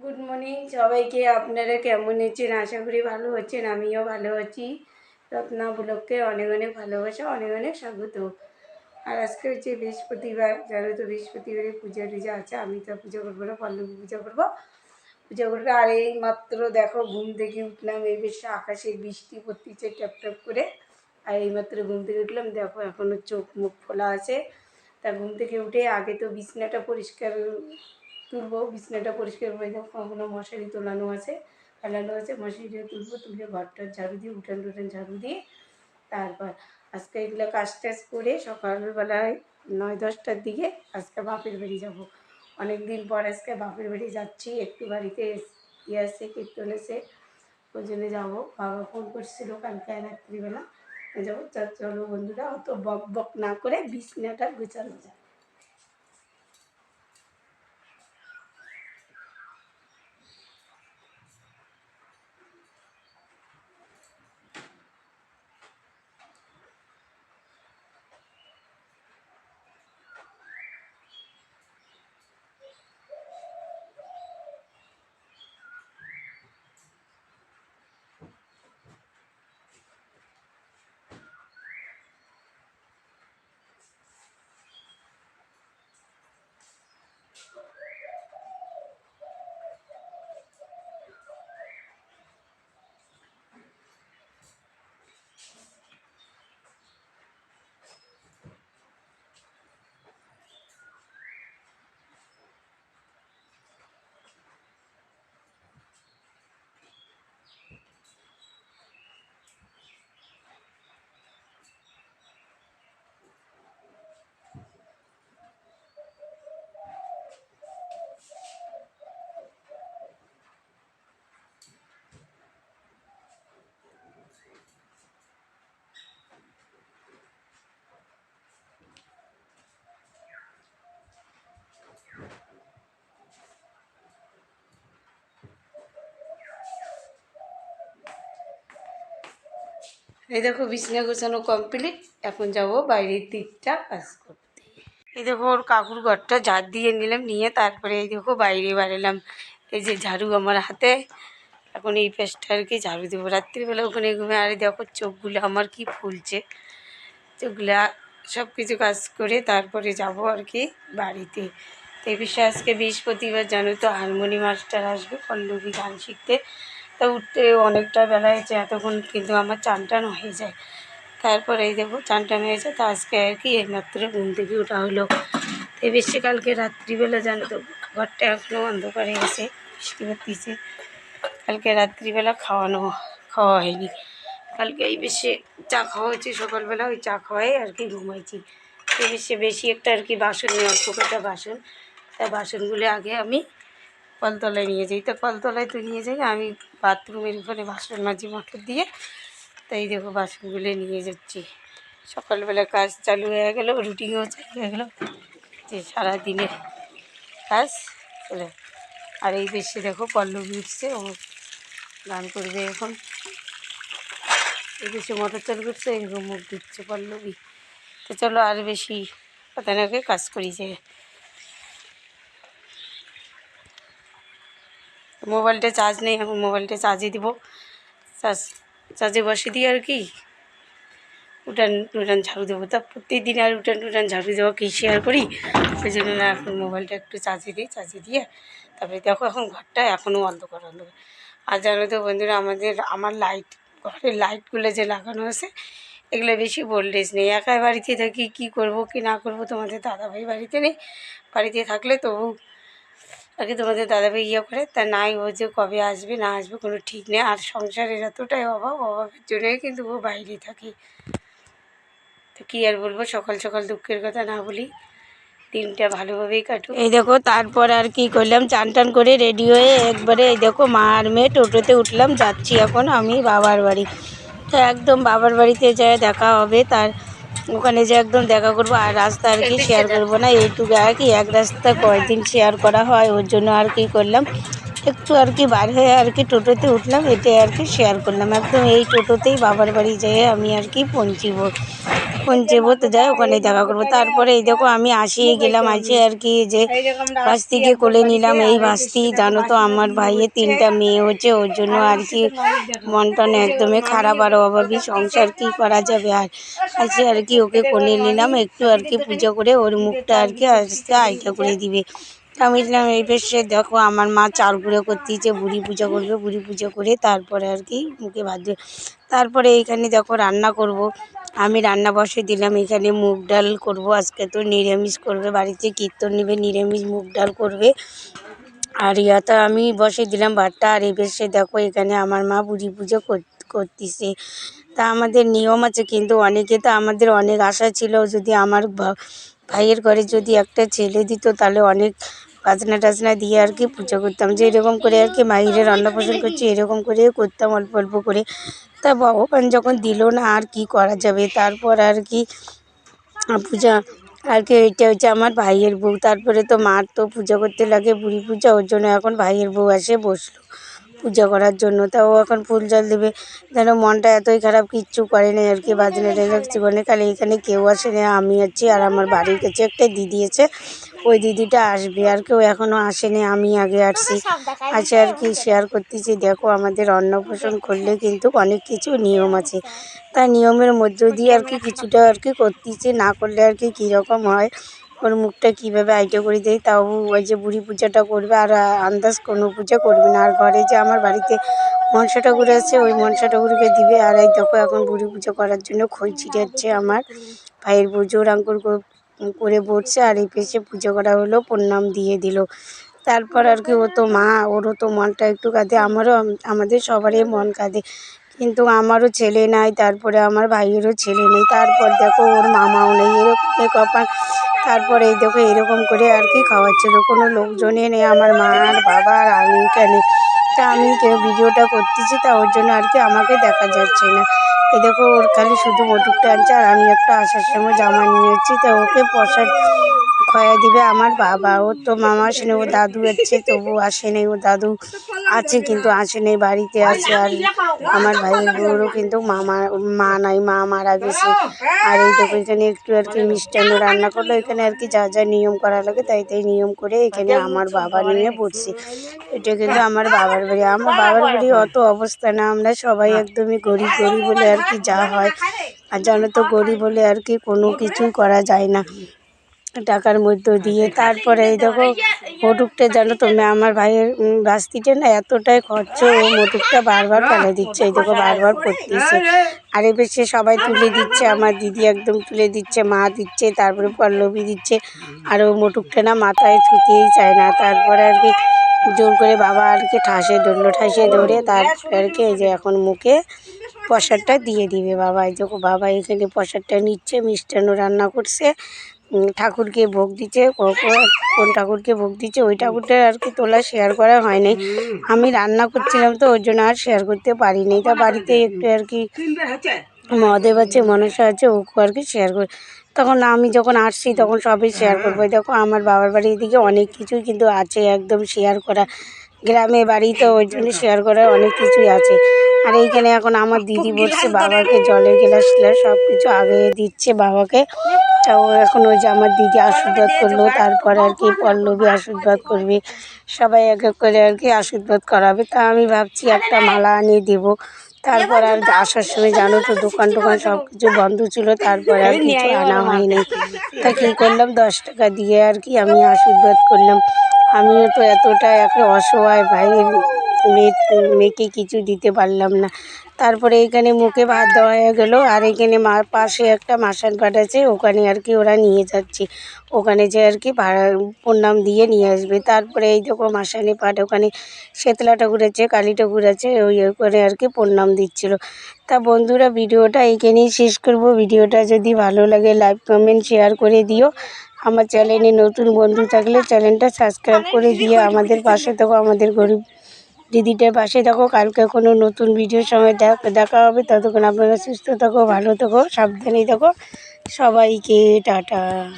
Good morning সবাইকে আপনারা কেমন আছেন? আশা করি ভালো হচ্ছেন আমিও ভালো আছি। রত্না ব্লককে অনেক অনেক ভালোবাসা, অনেক অনেক স্বাগত। আর আজকে হচ্ছে বৃহস্পতিবার, জানো তো বৃহস্পতিবারে পূজা টুজা আছে, আমি তো পুজো করব না, পল্লবী পুজো করব। পুজো করব, আর এই মাত্র দেখো ঘুম থেকে উঠলাম, এই বেশ আকাশে বৃষ্টি পড়তেছে টপ করে। আর এই মাত্র ঘুম থেকে উঠলাম, দেখো এখনও চোখ মুখ খোলা আছে। তা ঘুম থেকে উঠে আগে তো বিছনাটা পরিষ্কার তুলবো, বিছনাটা পরিষ্কার করে দেবো কখনো মশারি তোলানো আছে, ফেলানো আছে মশারিটা তুলবো, তুলে ঘরটা ঝাড়ু দিয়ে, উঠান টুটান ঝাড়ু দিয়ে, তারপর আজকে এগুলো কাজ টাজ করে সকালবেলায় নয় দশটার দিকে আজকে বাপের বাড়ি যাব। অনেক দিন পর আজকে বাপের বাড়ি যাচ্ছি, একটু বাড়িতে ইয়ে আছে, কীর্তন এসে ওই জন্য যাব। বাবা ফোন করছিল কালকে রাত্রিবেলা যাব চলো বন্ধুরা, অত বক বক না করে বিছনাটা গুছানো যায় এই দেখো বিছনা গোছানো কমপ্লিট এখন যাব বাইরের দিকটা কাজ করতে। এই দেখো ওর কাকুর ঘরটা ঝাড় দিয়ে নিলাম, নিয়ে তারপরে এই দেখো বাইরে বাড়ালাম এই যে ঝাড়ু আমার হাতে। এখন এই পেস্টটা আর কি ঝাড়ু দেবো। রাত্রিবেলা ওখানে ঘুমে আরে দেখো চোখগুলো আমার কি ফুলছে। চোখগুলা সব কিছু কাজ করে তারপরে যাব আর কি বাড়িতে। এই বিষয়ে আজকে বৃহস্পতিবার জানো তো, হারমোনি মাস্টার আসবে, পল্লবী গান শিখতে। তা উঠতে অনেকটা বেলা হয়েছে এতক্ষণ কিন্তু আমার চান টান হয়ে যায়। তারপরে এই দেখো চান টান হয়ে যায়, তো আজকে আর কি এইমাত্র ঘুম থেকে ওঠা হলো। তো বেশি কালকে রাত্রিবেলা জানো তো, ঘরটা এখনও অন্ধকার গেছে বৃষ্টি পড়তেছে। কালকে রাত্রিবেলা খাওয়ানো, খাওয়া হয়নি। কালকে এই বেশি চা খাওয়া হয়েছে, সকালবেলা ওই চা খাওয়াই আর কি ঘুমাইছি। এই বেশি বেশি একটা আর কি বাসন অল্প কটা বাসন। তা বাসনগুলো আগে আমি কলতলায় নিয়ে যাই। তো কলতলায় তো নিয়ে যাই, আমি বাথরুমের ওখানে বাসন মাঝি মোটর দিয়ে, তাই দেখো বাসনগুলো নিয়ে যাচ্ছি। সকালবেলা কাজ চালু হয়ে গেল রুটিনও চালু হয়ে গেলো, যে সারাদিনের কাজ চলে। আর এই বেশি দেখো পল্লবী উঠছে, ও গান করবে এখন। এই বেশি মোটর চালু করছে, এরকম মুখ দিচ্ছে পল্লবী। তো চলো আর বেশি কথা না কয়ে কাজ করি যে মোবাইলটা চার্জ নেই, এখন মোবাইলটা চার্জে দিব। চার্জ চার্জে বসে দিই আর কি। উঠান উঠান ঝাড়ু দেবো। তা প্রত্যেকদিন আর উঠান টুটান ঝাড়ু দেওয়া কি শেয়ার করি? সেই জন্য না এখন মোবাইলটা একটু চার্জে দিই চার্জে দিয়ে। তারপরে দেখো এখন ঘরটা এখনও অন্ধকার অন্ধকার। আর জানো তো বন্ধুরা, আমাদের, আমার লাইট ঘরের লাইটগুলো যে লাগানো আছে, এগুলো বেশি ভোল্টেজ নেই। একাই বাড়িতে থাকি, কী করব, কি না করব তোমাদের দাদাভাই বাড়িতে নেই। বাড়িতে থাকলে তবু আর কি তোমাদের দাদাভাই ইয়ে করে, তা নাই ও যে কবে আসবে, না আসবে, কোনো ঠিক নেই। আর সংসারের এতটাই অভাব, অভাবের জন্যই কিন্তু ও বাইরে থাকে। তো কী আর বলব, সকাল সকাল দুঃখের কথা না বলি, দিনটা ভালোভাবেই কাটুক। এই দেখো, তারপর আর কি করলাম, চান টান করে রেডি হয়ে একবারে এই দেখো, মা আর মেয়ে টোটোতে উঠলাম, যাচ্ছি এখন আমি বাবার বাড়ি। তো একদম বাবার বাড়িতে যায় দেখা হবে, তার ওখানে যে একদম দেখা করব আর রাস্তা আর কি শেয়ার করব না এইটুকু আর কি এক রাস্তা কয়দিন শেয়ার করা হয় ওর জন্য আর কি করলাম। একটু আর কি বার হয়ে আর কি টোটোতে উঠলাম এটাই আর কি শেয়ার করলাম। একদম এই টোটোতেই বাবার বাড়ি যেয়ে আমি আর কি পৌঁছিব যাব তো যাই ওখানে দেখা করব। তারপরে এই দেখো আমি আসিয়ে গেলাম আসে আর কি যে বাস থেকে কোলে নিলাম। এই ভাস্তি জানো তো আমার ভাইয়ের তিনটা মেয়ে হচ্ছে, ওর জন্য আর কি মন টন একদমই খারাপ আর অভাবী সংসার কি করা যাবে আর? আছে আর কি ওকে কোলে নিলাম, একটু আর কি পুজো করে ওর মুখটা আর কি আস্তে আইটা করে দিবে। আমি বললাম এই বেশে দেখো, আমার মা চাল গুঁড়ো করতেছে, বুড়ি পূজা করবে, বুড়ি পূজা করে তারপরে আর কি মুখে ভাত দেবে তারপরে এইখানে দেখো রান্না করব। আমি রান্না বসে দিলাম, এখানে মুগ ডাল করব। আজকে তো নিরামিষ করবে, বাড়িতে কীর্তন নেবে, নিরামিষ মুগ ডাল করবে। আর ইয়াতে আমি বসে দিলাম ভাতটা, আর এসে দেখো এখানে আমার মা বুড়ি পুজো করতেছে। তা আমাদের নিয়ম আছে, কিন্তু অনেকে তো আমাদের অনেক আশা ছিল, যদি আমার ভাইয়ের ঘরে যদি একটা ছেলে দিত, তাহলে অনেক বাজনা টাজনা দিয়ে আর কি পুজো করতাম। যে এরকম করে আর কি মাহিরের অন্নপ্রাশন করছি, এরকম করে করতাম অল্প অল্প করে। তা ভগবান যখন দিল না আর কি করা যাবে? তারপর আর কি পূজা আর কি এটা হচ্ছে আমার ভাইয়ের বউ। তারপরে তো মার তো পূজা করতে লাগে, বুড়ি পূজা, ওর জন্য এখন ভাইয়ের বউ এসে বসল। পূজা করার জন্য। তা ও এখন ফুল জল দেবে। যেন মনটা এতই খারাপ, কিচ্ছু করে না আর কি। বাজনা টাজনা জীবনে খালি এখানে কেউ আসে না, আমি আছি আর আমার বাড়ির কাছে একটা দিদি আছে। ওই দিদিটা আসবে আর কেউ এখনও আসেনি আমি আগে আসছি। আছে আর কি শেয়ার করতেছি। দেখো আমাদের অন্নপ্রাশন করলে কিন্তু অনেক কিছু নিয়ম আছে। তা নিয়মের মধ্য দিয়ে আর কি কিছুটা আর কি করতেছি, না করলে আর কি কীরকম হয়? ওর মুখটা কীভাবে আইটা করে দেয়, তাও ওই যে বুড়ি পূজাটা করবে, আর আন্দাজ কোনো পূজা করবে না। আর ঘরে যে আমার বাড়িতে মনসা ঠাকুর আছে, ওই মনসা ঠাকুরকে দিবে। আর এই দেখো এখন বুড়ি পুজো করার জন্য খই ছিটাচ্ছে আমার ভাইয়ের পুজো আঙ্কুর করে বসছে আর এই পেশে পুজো করা হলো, প্রণাম দিয়ে দিল। তারপর আর কি ও তো মা, ওরও তো মনটা একটু কাঁদে, আমারও আমাদের সবারই মন কাঁদে। কিন্তু আমারও ছেলে নাই, তারপরে আমার ভাইয়েরও ছেলে নেই, তারপর দেখো ওর মামাও নেই, এরকম কপাল। তারপরে এই দেখো এরকম করে আর কি খাওয়াচ্ছিল কোনো লোকজনই নেই, আমার মা আর বাবা আর আমি এখানে। তা আমি কেউ ভিডিওটা করতেছি তা ওর জন্য আর কি আমাকে দেখা যাচ্ছে না। এই দেখো ওর খালি শুধু মোটুকটা আনছে আর আমি একটা আসার সময় জামা নিয়েছি তা ওকে প্রসাদ খয়া দিবে আমার বাবা। ওর তো মামা আসেনি ও দাদু আছে তবু আসেনি ও দাদু আছে কিন্তু আসেনি বাড়িতে আছে। আর আমার ভাইয়ের বউরও কিন্তু মামা, মা নাই, মা মারা গেছে। আর এই দেখো, এখানে একটু আর কি মিষ্টান্ন রান্না করল। এখানে আর কি যা যা নিয়ম করা লাগে, তাই তাই নিয়ম করে এখানে আমার বাবা নিয়ে বসছে। এটা কিন্তু আমার বাবার বাড়ি। আমার বাবার বাড়ি অত অবস্থা না, আমরা সবাই একদমই গরিব গরিব বলে আর কি যা হয়। আর জানো তো, গরিব বলে আর কি কোনো কিছুই করা যায় না। টাকার মধ্য দিয়ে তারপরে এই দেখো, মোটুকটা জানো তো, মে- আমার ভাইয়ের বাস্তিটা না এতটাই খরচ, ও মোটুকটা বারবার ফেলে দিচ্ছে, এই দেখো, বারবার পড়তেছে আর এবার সে সবাই তুলে দিচ্ছে, আমার দিদি একদম তুলে দিচ্ছে, মা দিচ্ছে, তারপরে পল্লবী দিচ্ছে। আর ও মোটুকটা না মাথায় ছুতেই চায় না। তারপরে আর কি জোর করে বাবা আর কি ঠাসে ধরলো ঠাসে ধরে তারপরে আর কি এই যে এখন মুখে প্রসাদটা দিয়ে দিবে বাবা। এই দেখো, বাবা এখানে প্রসাদটা নিচ্ছে, মিষ্টান্ন রান্না করছে। ঠাকুরকে ভোগ দিচ্ছে কোন ঠাকুরকে ভোগ দিচ্ছে, ওই ঠাকুরটা আর কি তোলা শেয়ার করা হয়নি। আমি রান্না করছিলাম তো, ওর জন্য আর শেয়ার করতে পারিনি। তা বাড়িতে একটু আর কি মহাদেব আছে, মনসা আছে ওকে আর কি শেয়ার করে, তখন আমি যখন আসছি তখন সবই শেয়ার করব। দেখো, আমার বাবার বাড়ি এদিকে অনেক কিছুই কিন্তু আছে, একদম শেয়ার করা। গ্রামে বাড়ি তো ওই জন্য শেয়ার করার অনেক কিছুই আছে। আর এইখানে এখন আমার দিদি বলছে, বাবাকে জলের গ্লাস সব কিছু আগে দিচ্ছে বাবাকে। ও এখন ওই যে আমার দিদি আশীর্বাদ করল তারপর আর কি পল্লবী আশীর্বাদ করবে। সবাই এক এক করে আর কি আশীর্বাদ করাবে। তা আমি ভাবছি একটা মালা আনিয়ে দেবো। তারপর আর আসার সময় জানো তো দোকান টোকান সব কিছু বন্ধ ছিল তারপর আর কিছু আনা হয়নি। তা কী করলাম? দশ টাকা দিয়ে আর কি আমি আশীর্বাদ করলাম। আমিও তো এতটা একটা অসহায় ভাই মেয়েকে কিছু দিতে পারলাম না। তারপরে এখানে মুখে ভাত দেওয়া হয়ে গেলো। আর এখানে মা পাশে একটা মাসান পাট আছে, ওখানে আর কি ওরা নিয়ে যাচ্ছে। ওখানে যে আর কি ভাড়া, প্রণাম দিয়ে নিয়ে আসবে। তারপরে এই দেখো মাসানি পাট ওখানে শেতলা ঠাকুর আছে, কালী ঠাকুর আছে, ওই ওখানে আর কি প্রণাম দিচ্ছিল। তা বন্ধুরা, ভিডিওটা এইখানেই শেষ করব। ভিডিওটা যদি ভালো লাগে, লাইক, কমেন্ট, শেয়ার করে দিও। আমার চ্যানেলে নতুন বন্ধু থাকলে চ্যানেলটা সাবস্ক্রাইব করে দিয়ে আমাদের পাশে থাকো, আমাদের গরিব দিদিটার পাশে থাকো, কালকে কোনো নতুন ভিডিওর সময় দেখ- দেখা হবে। ততক্ষণ আপনারা সুস্থ থাকো, ভালো থাকো, সাবধানে থাকো। সবাইকে টাটা।